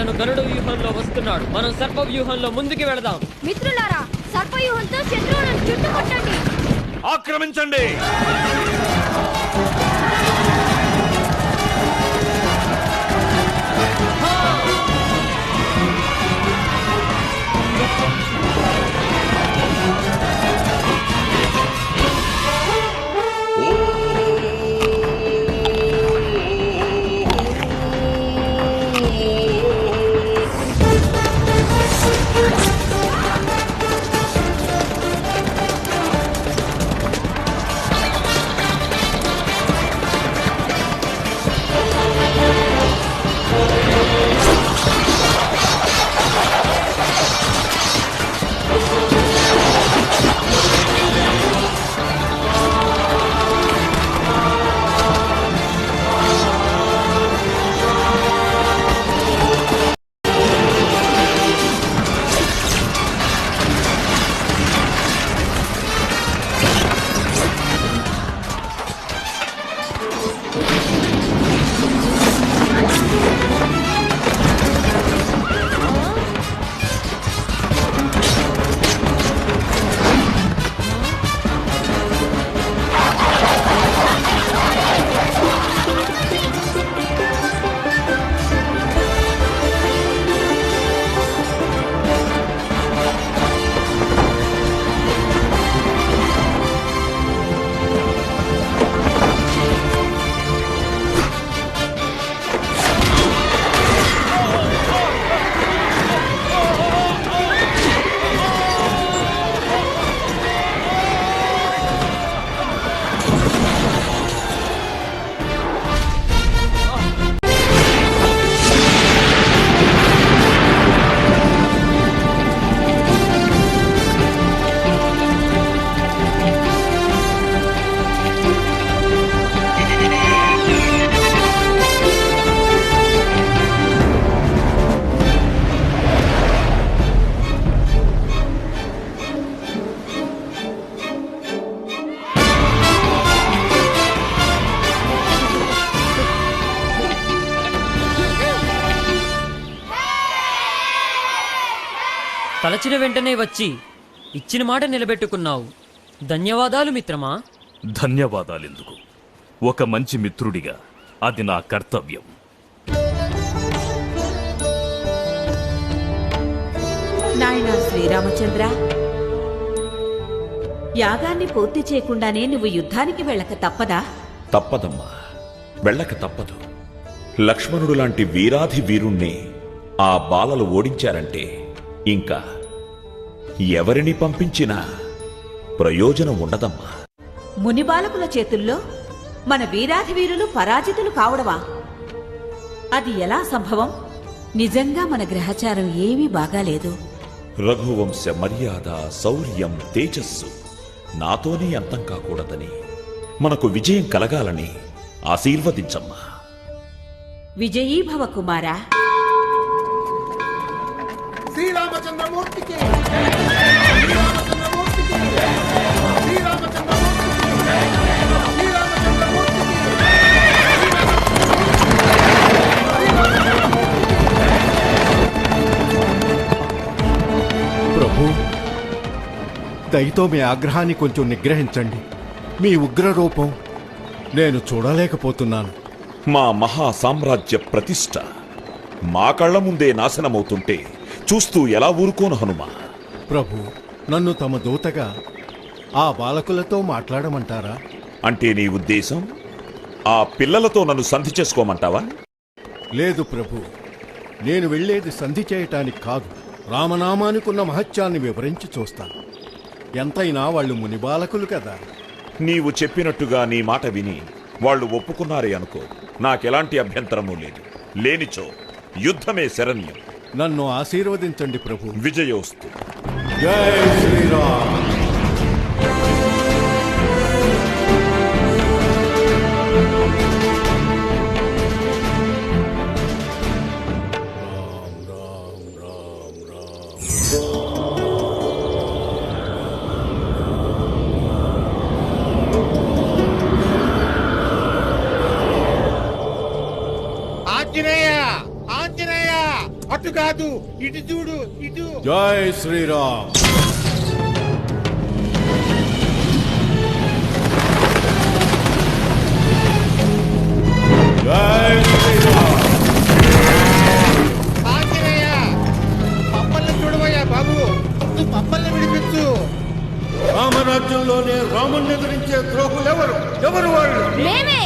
అతను గరుడు వ్యూహంలో వస్తున్నాడు. మనం సర్ప వ్యూహంలో ముందుకు వెళదాం. మిత్రులారా సర్ప వ్యూహంతో శత్రువులను చుట్టుకొట్టండి ఆక్రమించండి. తలచిన వెంటనే వచ్చి ఇచ్చిన మాట నిలబెట్టుకున్నావు. ధన్యవాదాలు మిత్రమా? ధన్యవాదాలెందుకు? ఒక మంచి మిత్రుడిగా అది నా కర్తవ్యం. నాయనా శ్రీరామచంద్ర యాగాన్ని పూర్తి చేయకుండానే నువ్వు యుద్ధానికి వెళ్ళక తప్పదా? తప్పదమ్మా. వెళ్ళక తప్పదు. లక్ష్మణుడు లాంటి వీరాధి వీరుణ్ణి ఆ బాలలు ఓడించారంటే ఇంకా ఎవరిని పంపించినా ప్రయోజనం ఉండదమ్మా. మునిబాలకుల చేతుల్లో మన వీరాధి వీరులు పరాజితులు కావడమా? అది ఎలా సంభవం? నిజంగా మన గ్రహచారం ఏమీ బాగాలేదు. రఘువంశ మర్యాద శౌర్యం తేజస్సు నాతోనే అంతం కాకూడదని మనకు విజయం కలగాలని ఆశీర్వదించమ్మా. విజయీభవ కుమారా శ్రీరామచంద్రమూర్తికి శ్రీరామచంద్రమూర్తికి శ్రీరామచంద్రమూర్తికి శ్రీరామచంద్రమూర్తికి ప్రభు దయతో మీ ఆగ్రహాన్ని కొంచెం నిగ్రహించండి. మీ ఉగ్ర రూపం నేను చూడలేకపోతున్నాను. మా మహా సామ్రాజ్య ప్రతిష్ట మా కళ్ళ ముందే నాశనమవుతుంటే చూస్తూ ఎలా ఊరుకోను హనుమా? ప్రభు నన్ను తమ దూతగా ఆ బాలకులతో మాట్లాడమంటారా? అంటే నీ ఉద్దేశం ఆ పిల్లలతో నన్ను సంధి చేసుకోమంటావా? లేదు ప్రభు నేను వెళ్ళేది సంధి చేయటానికి కాదు రామనామానికున్న మహత్యాన్ని వివరించి చూస్తాను. ఎంతైనా వాళ్ళు ముని బాలకులు కదా. నీవు చెప్పినట్టుగా నీ మాట విని వాళ్ళు ఒప్పుకున్నారే అనుకో నాకెలాంటి అభ్యంతరమూ లేదు. లేనిచో యుద్ధమే శరణ్యం. నన్ను ఆశీర్వదించండి ప్రభు. విజయోస్తు. జై శ్రీరామ్. అటు కాదు ఇటు చూడు ఇటు. జై శ్రీరామ్. జై శ్రీరామ్. ఆంజనేయ పప్పల్ని చూడవయ్యా బాబు. నువ్వు పప్పల్ని విడిపించు. రామరాజ్యంలోనే రాముణ్ణి ఎదిరించే ద్రోహులెవరు? ఎవరు వాళ్ళు? మేమే.